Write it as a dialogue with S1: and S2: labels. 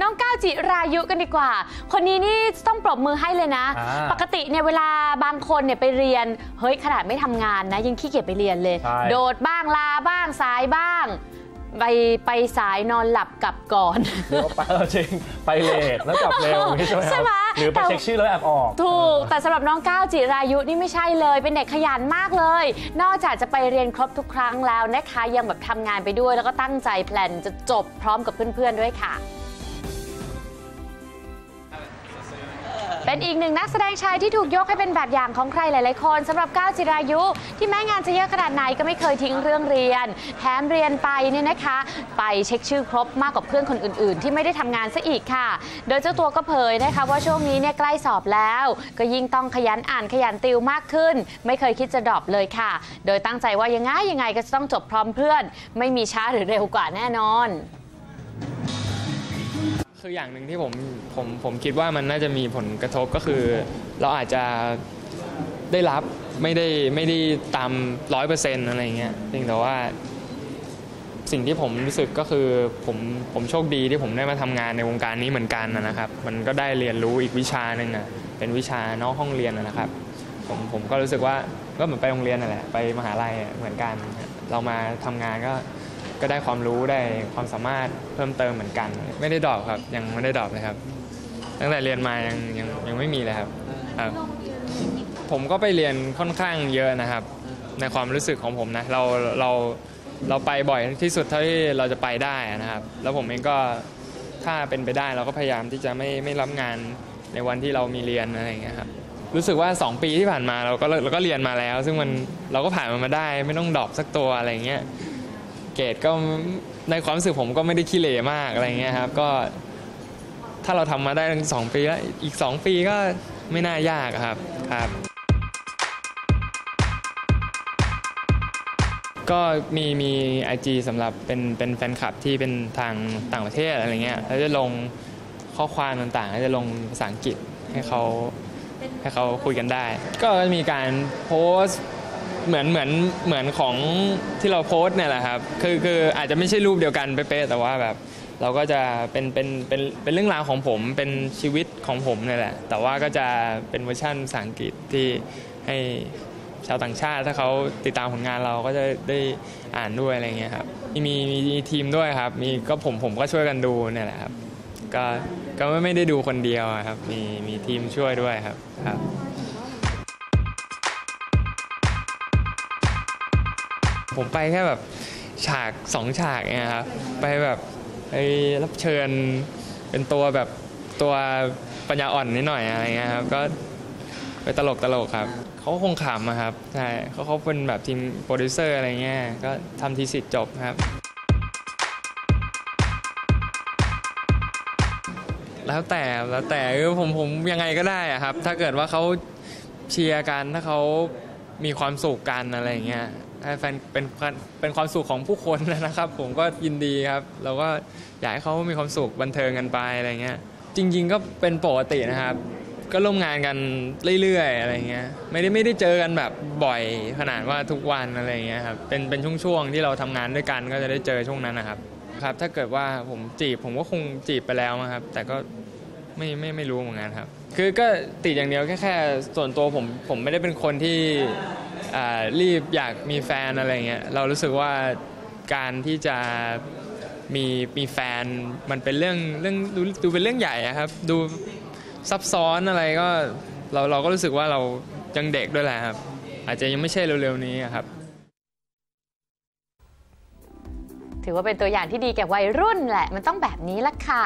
S1: น้องก้าวจิรายุกันดีกว่า คนนี้นี่ต้องปรบมือให้เลยนะ
S2: อ่า
S1: ปกติเนี่ยเวลาบางคนเนี่ยไปเรียน เฮ้ยขนาดไม่ทำงานนะ ยังขี้เกียจไปเรียนเลย
S2: ใช่
S1: โดดบ้างลาบ้างสายบ้างไปไปสายนอนหลับกลับก่อน
S2: หรือว่าไปเออจริงไปเลทแล้วกลับเร็วอย่างนี้ใช่ไหมค
S1: ใช่
S2: รับ
S1: ไหม
S2: หรือไป
S1: แต่
S2: เช็คชื่อแล้วแอบออก
S1: ถูก แต่สำหรับน้องก้าวจิรายุนี่ไม่ใช่เลย เป็นเด็กขยันมากเลย นอกจากจะไปเรียนครบทุกครั้งแล้วนะคะยังแบบทำงานไปด้วย แล้วก็ตั้งใจแพลนจะจบพร้อมกับเพื่อนๆด้วยค่ะ เป็นอีกหนึ่งนักแสดงชายที่ถูกยกให้เป็นแบบอย่างของใครหลาย ๆ คนสำหรับก้าวจิรายุ ที่แม้งานจะเยอะขนาดไหนก็ไม่เคยทิ้งเรื่องเรียน แถมเรียนไปเนี่ยนะคะ ไปเช็คชื่อครบมากกว่าเพื่อนคนอื่น ๆ ที่ไม่ได้ทำงานซะอีกค่ะ โดยเจ้าตัวก็เผยนะคะว่าช่วงนี้เนี่ยใกล้สอบแล้ว ก็ยิ่งต้องขยันอ่านขยันติวมากขึ้น ไม่เคยคิดจะดรอปเลยค่ะ โดยตั้งใจว่ายังไงยังไงก็จะต้องจบพร้อมเพื่อน ไม่มีช้าหรือเร็วกว่าแน่นอน
S3: คืออย่างหนึ่งที่ผมผมผมคิดว่ามันน่าจะมีผลกระทบก็คือ เราอาจจะได้รับไม่ได้ไม่ได้ตามร้อยเปอร์เซ็นต์อะไรเงี้ยเพียงแต่ว่า สิ่งที่ผมรู้สึกก็คือผมผมโชคดีที่ผมได้มาทำงานในวงการนี้เหมือนกันนะนะครับ มันก็ได้เรียนรู้อีกวิชาหนึ่งนะเป็นวิชานอกห้องเรียนนะนะครับ ผมผมก็รู้สึกว่าก็เหมือนไปโรงเรียนนั่นแหละไปมหาลัยอะเหมือนกัน เรามาทำงานก็ ก็ได้ความรู้ได้ความสามารถเพิ่มเติมเหมือนกัน ไม่ได้ดรอปครับ ยังไม่ได้ดรอปเลยครับ ตั้งแต่เรียนมายังยังยังไม่มีเลยครับครับ ผมก็ไปเรียนค่อนข้างเยอะนะครับ ในความรู้สึกของผมนะเราเราเราไปบ่อยที่สุดเท่าที่เราจะไปได้นะครับ แล้วผมเองก็ถ้าเป็นไปได้เราก็พยายามที่จะไม่ไม่รับงานในวันที่เรามีเรียนอะไรอย่างเงี้ยครับรู้สึกว่า 2 ปีที่ผ่านมาเราก็เราก็เรียนมาแล้ว ซึ่งมันเราก็ผ่านมันมาได้ ไม่ต้องดรอปสักตัวอะไรเงี้ย เกรดก็ในความรู้สึกผมก็ไม่ได้ขี้เหร่มากอะไรเงี้ยครับ ก็ถ้าเราทำมาได้ทั้งสองปีแล้วอีก2ปีก็ไม่น่ายากครับครับ ก็มีมี IG สำหรับเป็นเป็นแฟนคลับที่เป็นทางต่างประเทศอะไรเงี้ยแล้วจะลงข้อความต่างๆแล้วจะลงภาษาอังกฤษให้เขาให้เขาคุยกันได้ ก็มีการโพสต์ เหมือนเหมือนเหมือนของที่เราโพสต์เนี่ยแหละครับคือคืออาจจะไม่ใช่รูปเดียวกันเป๊ะๆแต่ว่าแบบเราก็จะเป็นเป็นเป็นเป็นเรื่องราวของผมเป็นชีวิตของผมเนี่ยแหละ แต่ว่าก็จะเป็นเวอร์ชันภาษาอังกฤษที่ให้ชาวต่างชาติถ้าเขาติดตามผลงานเราก็จะได้อ่านด้วยอะไรเงี้ยครับมีมีมีทีมด้วยครับ มีก็ผมผมก็ช่วยกันดูเนี่ยแหละครับ ก็ก็ไม่ได้ดูคนเดียวครับ มีมีทีมช่วยด้วยครับครับ ผมไปแค่แบบฉากสองฉากเองครับไปแบบไปรับเชิญเป็นตัวแบบตัวปัญญาอ่อนนิดหน่อยอะไรเงี้ยครับก็ไปตลกตลกครับเขาคงขำอะครับใช่เขาเขาเป็นแบบทีมโปรดิวเซอร์อะไรเงี้ยก็ทำทีสิทธิ์จบครับ แล้วแต่แล้วแต่คือผมผมยังไงก็ได้อะครับ ถ้าเกิดว่าเขาเชียร์กันถ้าเขามีความสุขกันอะไรเงี้ย ให้แฟนเป็นเป็นความสุขของผู้คนนะครับ ผมก็ยินดีครับ เราก็อยากให้เขามีความสุขบันเทิงกันไปอะไรเงี้ย จริง ๆ ก็เป็นปกตินะครับ ก็ร่วมงานกันเรื่อยๆอะไรเงี้ยไม่ได้ไม่ได้เจอกันแบบบ่อยขนาดว่าทุกวันอะไรเงี้ยครับเป็นเป็นช่วงๆที่เราทำงานด้วยกันก็จะได้เจอช่วงนั้นนะครับครับถ้าเกิดว่าผมจีบผมก็คงจีบไปแล้วมั้งครับ แต่ก็ไม่ไม่ไม่รู้เหมือนกันครับ คือก็ติดอย่างเดียวแค่แค่ส่วนตัวผมผมไม่ได้เป็นคนที่ รีบอยากมีแฟนอะไรเงี้ยเรารู้สึกว่าการที่จะมีมีแฟนมันเป็นเรื่องเรื่องดูดูเป็นเรื่องใหญ่ครับ ดูซับซ้อนอะไรก็เราเราก็รู้สึกว่าเรายังเด็กด้วยแหละครับ อาจจะยังไม่ใช่เร็วๆนี้ครับ
S1: ถือว่าเป็นตัวอย่างที่ดีแก่วัยรุ่นแหละ มันต้องแบบนี้ละค่ะ